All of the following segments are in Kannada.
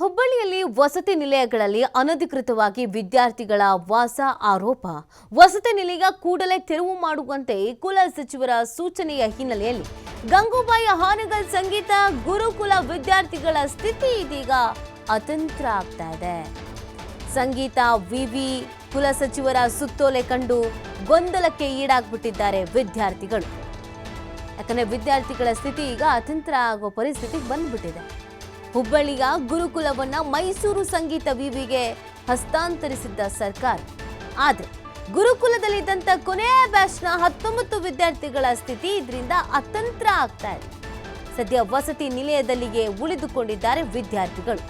ಹುಬ್ಬಳ್ಳಿಯಲ್ಲಿ ವಸತಿ ನಿಲಯಗಳಲ್ಲಿ ಅನಧಿಕೃತವಾಗಿ ವಿದ್ಯಾರ್ಥಿಗಳ ವಾಸ ಆರೋಪ. ವಸತಿ ನಿಲಯ ಕೂಡಲೇ ತೆರವು ಮಾಡುವಂತೆ ಕುಲ ಸಚಿವರ ಸೂಚನೆಯ ಹಿನ್ನೆಲೆಯಲ್ಲಿ ಗಂಗೂಬಾಯಿ ಹಾನಗಲ್ ಸಂಗೀತ ಗುರುಕುಲ ವಿದ್ಯಾರ್ಥಿಗಳ ಸ್ಥಿತಿ ಇದೀಗ ಅತಂತ್ರ ಆಗ್ತಾ ಇದೆ. ಸಂಗೀತ, ವಿವಿ ಕುಲಸಚಿವರ ಸುತ್ತೋಲೆ ಕಂಡು ಗೊಂದಲಕ್ಕೆ ಈಡಾಗ್ಬಿಟ್ಟಿದ್ದಾರೆ ವಿದ್ಯಾರ್ಥಿಗಳು. ಯಾಕಂದ್ರೆ ವಿದ್ಯಾರ್ಥಿಗಳ ಸ್ಥಿತಿ ಈಗ ಅತಂತ್ರ ಆಗೋ ಪರಿಸ್ಥಿತಿ ಬಂದ್ಬಿಟ್ಟಿದೆ. ಹುಬ್ಬಳ್ಳಿಯ ಗುರುಕುಲವನ್ನ ಮೈಸೂರು ಸಂಗೀತ ವಿವಿಗೆ ಹಸ್ತಾಂತರಿಸಿದ್ದ ಸರ್ಕಾರ. ಆದ್ರೆ ಗುರುಕುಲದಲ್ಲಿದ್ದಂಥ ಕೊನೆಯ ಬ್ಯಾಚ್ನ ಹತ್ತೊಂಬತ್ತು ವಿದ್ಯಾರ್ಥಿಗಳ ಸ್ಥಿತಿ ಇದರಿಂದ ಅತಂತ್ರ ಆಗ್ತಾ ಇದೆ. ಸದ್ಯ ವಸತಿ ನಿಲಯದಲ್ಲಿಗೆ ಉಳಿದುಕೊಂಡಿದ್ದಾರೆ ವಿದ್ಯಾರ್ಥಿಗಳು.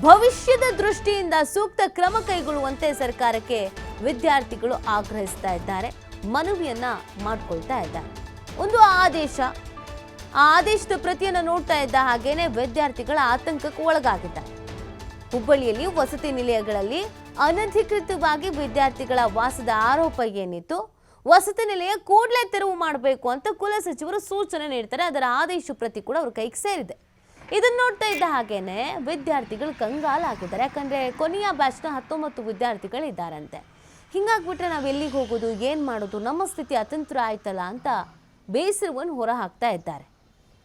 ಭವಿಷ್ಯದ ದೃಷ್ಟಿಯಿಂದ ಸೂಕ್ತ ಕ್ರಮ ಕೈಗೊಳ್ಳುವಂತೆ ಸರ್ಕಾರಕ್ಕೆ ವಿದ್ಯಾರ್ಥಿಗಳು ಆಗ್ರಹಿಸ್ತಾ ಇದ್ದಾರೆ. ಮನವಿಯನ್ನ ಮಾಡ್ಕೊಳ್ತಾ ಇದ್ದಾರೆ. ಒಂದು ಆದೇಶ. ಆ ಆದೇಶದ ಪ್ರತಿಯನ್ನು ನೋಡ್ತಾ ಇದ್ದ ಹಾಗೇನೆ ವಿದ್ಯಾರ್ಥಿಗಳ ಆತಂಕಕ್ಕೆ ಒಳಗಾಗಿದ್ದಾರೆ. ಹುಬ್ಬಳ್ಳಿಯಲ್ಲಿ ವಸತಿ ನಿಲಯಗಳಲ್ಲಿ ಅನಧಿಕೃತವಾಗಿ ವಿದ್ಯಾರ್ಥಿಗಳ ವಾಸದ ಆರೋಪ ಏನಿತ್ತು, ವಸತಿ ನಿಲಯ ಕೂಡಲೇ ತೆರವು ಮಾಡಬೇಕು ಅಂತ ಕುಲ ಸಚಿವರು ಸೂಚನೆ ನೀಡ್ತಾರೆ, ಅದರ ಆದೇಶ ಪ್ರತಿ ಕೂಡ ಅವ್ರ ಕೈಗೆ ಸೇರಿದೆ. ಇದನ್ನ ನೋಡ್ತಾ ಇದ್ದ ಹಾಗೇನೆ ವಿದ್ಯಾರ್ಥಿಗಳು ಕಂಗಾಲಾಗಿದ್ದಾರೆ, ಯಾಕಂದ್ರೆ ಕೊನೆಯ ಬ್ಯಾಚ್ನ ಹತ್ತೊಂಬತ್ತು ವಿದ್ಯಾರ್ಥಿಗಳು ಇದ್ದಾರಂತೆ ಹಿಂಗಾಗ್ಬಿಟ್ರೆ ನಾವು ಎಲ್ಲಿಗೆ ಹೋಗೋದು, ಏನು ಮಾಡೋದು, ನಮ್ಮ ಸ್ಥಿತಿ ಅತಂತ್ರ ಆಯ್ತಲ್ಲ ಅಂತ ಬೇಸರವನ್ನು ಹೊರ ಹಾಕ್ತಾ ಇದ್ದಾರೆ.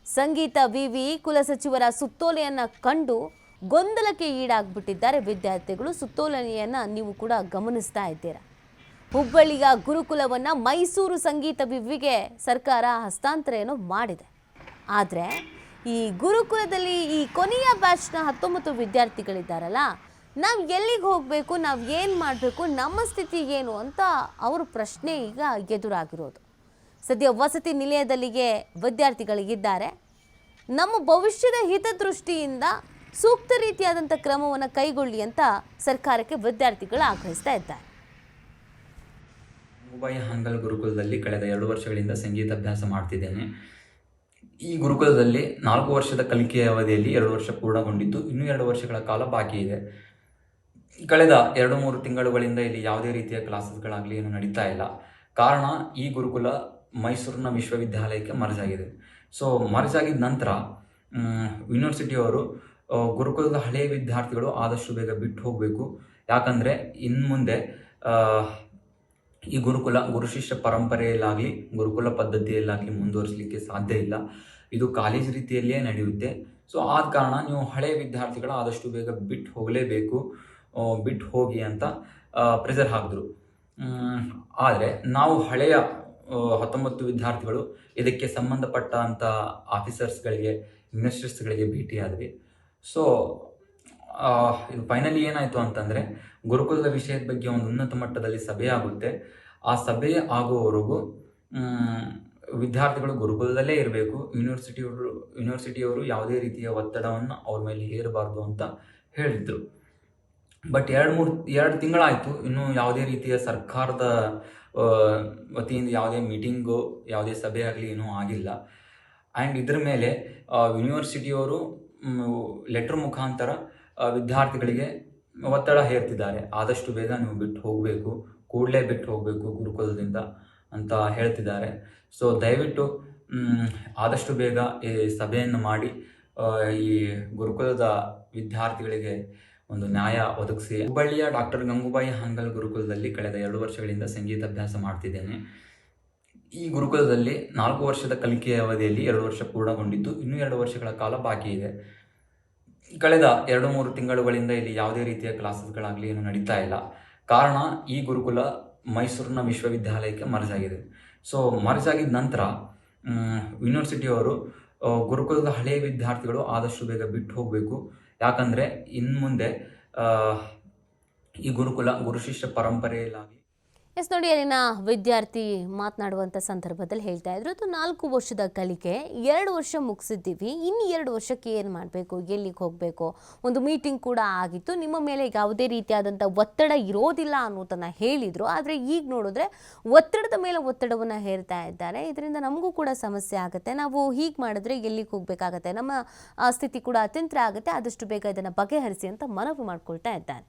ಸಂಗೀತ ವಿವಿ ಕುಲಸಚಿವರ ಸುತ್ತೋಲೆಯನ್ನು ಕಂಡು ಗೊಂದಲಕ್ಕೆ ಈಡಾಗ್ಬಿಟ್ಟಿದ್ದಾರೆ ವಿದ್ಯಾರ್ಥಿಗಳು. ಸುತ್ತೋಲನೆಯನ್ನು ನೀವು ಕೂಡ ಗಮನಿಸ್ತಾ ಇದ್ದೀರಾ? ಹುಬ್ಬಳ್ಳಿಯ ಗುರುಕುಲವನ್ನ ಮೈಸೂರು ಸಂಗೀತ ವಿವಿಗೆ ಸರ್ಕಾರ ಹಸ್ತಾಂತರೆಯನ್ನು ಮಾಡಿದೆ. ಆದರೆ ಈ ಗುರುಕುಲದಲ್ಲಿ ಈ ಕೊನೆಯ ಬ್ಯಾಚ್ನ ಹತ್ತೊಂಬತ್ತು ವಿದ್ಯಾರ್ಥಿಗಳಿದ್ದಾರಲ್ಲ, ನಾವು ಎಲ್ಲಿಗೆ ಹೋಗಬೇಕು, ನಾವು ಏನು ಮಾಡಬೇಕು, ನಮ್ಮ ಸ್ಥಿತಿ ಏನು ಅಂತ ಅವ್ರ ಪ್ರಶ್ನೆ ಈಗ ಎದುರಾಗಿರೋದು. ಸದ್ಯ ವಸತಿ ನಿಲಯದಲ್ಲಿಗೆ ವಿದ್ಯಾರ್ಥಿಗಳಿಗಿದ್ದಾರೆ. ನಮ್ಮ ಭವಿಷ್ಯದ ಹಿತದೃಷ್ಟಿಯಿಂದ ಸೂಕ್ತ ರೀತಿಯಾದಂಥ ಕ್ರಮವನ್ನು ಕೈಗೊಳ್ಳಿ ಅಂತ ಸರ್ಕಾರಕ್ಕೆ ವಿದ್ಯಾರ್ಥಿಗಳು ಆಗ್ರಹಿಸ್ತಾ ಇದ್ದಾರೆ. ಗಂಗೂಬಾಯಿ ಹಾಂಗಲ್ ಗುರುಕುಲದಲ್ಲಿ ಕಳೆದ ಎರಡು ವರ್ಷಗಳಿಂದ ಸಂಗೀತ ಅಭ್ಯಾಸ ಮಾಡ್ತಿದ್ದೇನೆ. ಈ ಗುರುಕುಲದಲ್ಲಿ ನಾಲ್ಕು ವರ್ಷದ ಕಲಿಕೆಯ ಅವಧಿಯಲ್ಲಿ ಎರಡು ವರ್ಷ ಪೂರ್ಣಗೊಂಡಿದ್ದು, ಇನ್ನೂ ಎರಡು ವರ್ಷಗಳ ಕಾಲ ಬಾಕಿ ಇದೆ. ಕಳೆದ ಎರಡು ಮೂರು ತಿಂಗಳುಗಳಿಂದ ಇಲ್ಲಿ ಯಾವುದೇ ರೀತಿಯ ಕ್ಲಾಸಸ್ಗಳಾಗಲಿ ಏನು ನಡೀತಾ ಇಲ್ಲ. ಕಾರಣ ಈ ಗುರುಕುಲ ಮೈಸೂರಿನ ವಿಶ್ವವಿದ್ಯಾಲಯಕ್ಕೆ ಮರ್ಜ್ ಆಗಿದೆ ಸೊ ಮರ್ಜ್ ಆಗಿದ ನಂತರ ಯೂನಿವರ್ಸಿಟಿಯವರು ಗುರುಕುಲದ ಹಳೆಯ ವಿದ್ಯಾರ್ಥಿಗಳು ಆದಷ್ಟು ಬೇಗ ಬಿಟ್ಟು ಹೋಗಬೇಕು. ಯಾಕಂದರೆ ಇನ್ನು ಮುಂದೆ ಈ ಗುರುಕುಲ ಗುರುಶಿಷ್ಯ ಪರಂಪರೆಯಲ್ಲಾಗಲಿ, ಗುರುಕುಲ ಪದ್ಧತಿಯಲ್ಲಾಗಲಿ ಮುಂದುವರಿಸಲಿಕ್ಕೆ ಸಾಧ್ಯ ಇಲ್ಲ. ಇದು ಕಾಲೇಜ್ ರೀತಿಯಲ್ಲಿಯೇ ನಡೆಯುತ್ತೆ. ಸೊ ಆದ ಕಾರಣ ನೀವು ಹಳೆಯ ವಿದ್ಯಾರ್ಥಿಗಳು ಆದಷ್ಟು ಬೇಗ ಬಿಟ್ಟು ಹೋಗಲೇಬೇಕು. ಬಿಟ್ಟು ಹೋಗಿ ಅಂತ ಪ್ರೆಸರ್ ಹಾಕಿದ್ರು. ಆದರೆ, ನಾವು ಹಳೆಯ ಹತ್ತೊಂಬತ್ತು ವಿದ್ಯಾರ್ಥಿಗಳು. ಇದಕ್ಕೆ ಸಂಬಂಧಪಟ್ಟಂಥ ಆಫೀಸರ್ಸ್ಗಳಿಗೆ ಮಿನಿಸ್ಟರ್ಸ್ಗಳಿಗೆ ಭೇಟಿಯಾದ್ವಿ. ಸೊ ಇದು ಫೈನಲಿ ಏನಾಯಿತು ಅಂತಂದರೆ, ಗುರುಕುಲದ ವಿಷಯದ ಬಗ್ಗೆ ಒಂದು ಉನ್ನತ ಮಟ್ಟದಲ್ಲಿ ಸಭೆ ಆಗುತ್ತೆ. ಆ ಸಭೆ ಆಗುವವರೆಗೂ ವಿದ್ಯಾರ್ಥಿಗಳು ಗುರುಕುಲದಲ್ಲೇ ಇರಬೇಕು. ಯೂನಿವರ್ಸಿಟಿಯವರು ಯೂನಿವರ್ಸಿಟಿಯವರು ಯಾವುದೇ ರೀತಿಯ ಒತ್ತಡವನ್ನು ಅವ್ರ ಮೇಲೆ ಹೇರಬಾರ್ದು ಅಂತ ಹೇಳಿದ್ರು. ಬಟ್ ಎರಡು ಮೂರು, ಎರಡು ತಿಂಗಳಾಯಿತು. ಇನ್ನೂ ಯಾವುದೇ ರೀತಿಯ ಸರ್ಕಾರದ ವತಿಯಿಂದ ಯಾವುದೇ ಮೀಟಿಂಗು, ಯಾವುದೇ ಸಭೆ ಆಗಲಿ ಏನೂ ಆಗಿಲ್ಲ. ಆ್ಯಂಡ್ ಇದ್ರ ಮೇಲೆ ಯೂನಿವರ್ಸಿಟಿಯವರು ಲೆಟ್ರ್ ಮುಖಾಂತರ ವಿದ್ಯಾರ್ಥಿಗಳಿಗೆ ಒತ್ತಡ ಹೇರ್ತಿದ್ದಾರೆ. ಆದಷ್ಟು ಬೇಗ ನೀವು ಬಿಟ್ಟು ಹೋಗಬೇಕು. ಕೂಡಲೇ ಬಿಟ್ಟು ಹೋಗಬೇಕು ಗುರುಕುಲದಿಂದ ಅಂತ ಹೇಳ್ತಿದ್ದಾರೆ. ಸೊ ದಯವಿಟ್ಟು ಆದಷ್ಟು ಬೇಗ ಈ ಸಭೆಯನ್ನು ಮಾಡಿ ಈ ಗುರುಕುಲದ ವಿದ್ಯಾರ್ಥಿಗಳಿಗೆ ಒಂದು ನ್ಯಾಯ ಒದಗಿಸಿ ಹುಬ್ಬಳ್ಳಿಯ ಡಾಕ್ಟರ್ ಗಂಗೂಬಾಯಿ ಹಾನ್ಗಲ್ ಗುರುಕುಲದಲ್ಲಿ ಕಳೆದ ಎರಡು ವರ್ಷಗಳಿಂದ ಸಂಗೀತ ಅಭ್ಯಾಸ ಮಾಡ್ತಿದ್ದೇನೆ. ಈ ಗುರುಕುಲದಲ್ಲಿ ನಾಲ್ಕು ವರ್ಷದ ಕಲಿಕೆಯ ಅವಧಿಯಲ್ಲಿ ಎರಡು ವರ್ಷ ಪೂರ್ಣಗೊಂಡಿದ್ದು, ಇನ್ನೂ ಎರಡು ವರ್ಷಗಳ ಕಾಲ ಬಾಕಿ ಇದೆ. ಕಳೆದ ಎರಡು ಮೂರು ತಿಂಗಳುಗಳಿಂದ ಇಲ್ಲಿ ಯಾವುದೇ ರೀತಿಯ ಕ್ಲಾಸಸ್ಗಳಾಗಲಿ ಏನು ನಡೀತಾ ಇಲ್ಲ. ಕಾರಣ ಈ ಗುರುಕುಲ ಮೈಸೂರಿನ ವಿಶ್ವವಿದ್ಯಾಲಯಕ್ಕೆ ಮರಜಾಗಿದೆ. ಸೊ ಮರ್ಜ್ ಆಗಿದ ನಂತರ ಯೂನಿವರ್ಸಿಟಿಯವರು ಗುರುಕುಲದ ಹಳೆಯ ವಿದ್ಯಾರ್ಥಿಗಳು ಆದಷ್ಟು ಬೇಗ ಬಿಟ್ಟು ಹೋಗಬೇಕು. ಯಾಕಂದರೆ ಇನ್ನು ಮುಂದೆ ಈ ಗುರುಕುಲ ಗುರುಶಿಷ್ಯ ಪರಂಪರೆಯಲ್ಲಾಗಿ ಎಸ್ ನೋಡಿ, ಅಲ್ಲಿನ ವಿದ್ಯಾರ್ಥಿ ಮಾತನಾಡುವಂಥ ಸಂದರ್ಭದಲ್ಲಿ ಹೇಳ್ತಾ ಇದ್ರು, ಅದು ನಾಲ್ಕು ವರ್ಷದ ಕಲಿಕೆ, ಎರಡು ವರ್ಷ ಮುಗಿಸಿದ್ದೀವಿ ಇನ್ನು ಎರಡು ವರ್ಷಕ್ಕೆ ಏನು ಮಾಡಬೇಕು, ಎಲ್ಲಿಗೆ ಹೋಗಬೇಕು? ಒಂದು ಮೀಟಿಂಗ್ ಕೂಡ ಆಗಿತ್ತು. ನಿಮ್ಮ ಮೇಲೆ ಯಾವುದೇ ರೀತಿಯಾದಂಥ ಒತ್ತಡ ಇರೋದಿಲ್ಲ ಅನ್ನೋದನ್ನು ಹೇಳಿದರು. ಆದರೆ ಈಗ ನೋಡಿದ್ರೆ ಒತ್ತಡದ ಮೇಲೆ ಒತ್ತಡವನ್ನು ಹೇರ್ತಾ ಇದ್ದಾರೆ. ಇದರಿಂದ ನಮಗೂ ಕೂಡ ಸಮಸ್ಯೆ ಆಗುತ್ತೆ. ನಾವು ಹೀಗೆ ಮಾಡಿದ್ರೆ ಎಲ್ಲಿಗೆ ಹೋಗಬೇಕಾಗತ್ತೆ? ನಮ್ಮ ಸ್ಥಿತಿ ಕೂಡ ಅತ್ಯಂತ ಆಗುತ್ತೆ. ಆದಷ್ಟು ಬೇಗ ಇದನ್ನು ಬಗೆಹರಿಸಿ ಅಂತ ಮನವಿ ಮಾಡಿಕೊಳ್ತಾ ಇದ್ದಾರೆ.